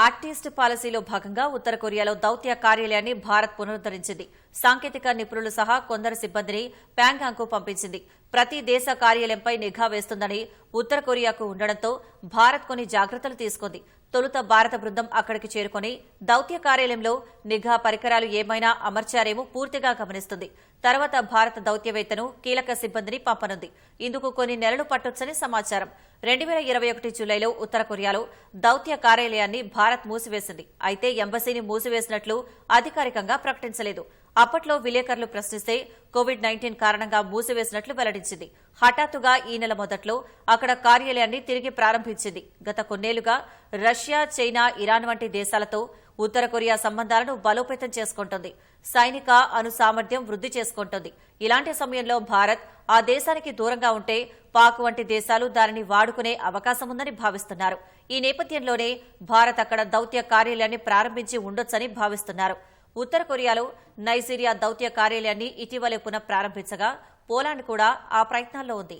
Artist పాలసీలో భాగంగా ఉత్తర కొరియాలో దౌత్య కార్యాలయాన్ని భారత్ పునరుద్దరించింది సాంకేతిక నిపుణులు సహా కొందరు సిబ్బందిని ప్యాంగాంగ్కు పంపించింది. ప్రతి దేశ కార్యాలయంపై నిఘా వేస్తుందని ఉత్తర కొరియాకు ఉండడంతో భారత్ కొన్ని జాగ్రత్తలు తీసుకుంది. తొలుత భారత బృందం అక్కడికి చేరుకుని దౌత్య కార్యాలయంలో నిఘా పరికరాలు ఏమైనా అమర్చారేమో పూర్తిగా గమనిస్తుంది. తర్వాత భారత దౌత్యవేత్తను కీలక సిబ్బందిని పంపనుంది. ఇందుకు కొన్ని నెలలు పట్టొచ్చని సమాచారం. రెండు వేల ఇరవై ఒకటి జూలైలో ఉత్తర కొరియాలో దౌత్య కార్యాలయాన్ని భారత్ మూసివేసింది. అయితే ఎంబసీని మూసివేసినట్లు అధికారికంగా ప్రకటించలేదు. అప్పట్లో విలేకరులు ప్రశ్నిస్తే కోవిడ్ నైన్టీన్ కారణంగా మూసివేసినట్లు వెల్లడించింది. హఠాత్తుగా ఈ నెల మొదట్లో అక్కడ కార్యాలయాన్ని తిరిగి ప్రారంభించింది. గత కొన్నేళ్ళుగా రష్యా చైనా ఇరాన్ వంటి దేశాలతో ఉత్తర కొరియా సంబంధాలను బలోపేతం చేసుకుంటోంది. సైనిక అణు సామర్థ్యం వృద్ధి చేసుకుంటోంది. ఇలాంటి సమయంలో భారత్ ఆ దేశానికి దూరంగా ఉంటే పాక్ వంటి దేశాలు దానిని వాడుకునే అవకాశం ఉందని భావిస్తున్నారు. ఈ నేపథ్యంలోనే భారత్ అక్కడ దౌత్య కార్యాలయాన్ని ప్రారంభించి ఉండొచ్చని భావిస్తున్నారు. ఉత్తర కొరియాలో నైజీరియా దౌత్య కార్యాలయాన్ని ఇటీవలే పునఃప్రారంభించగా పోలాండ్ కూడా ఆ ప్రయత్నాల్లో ఉంది.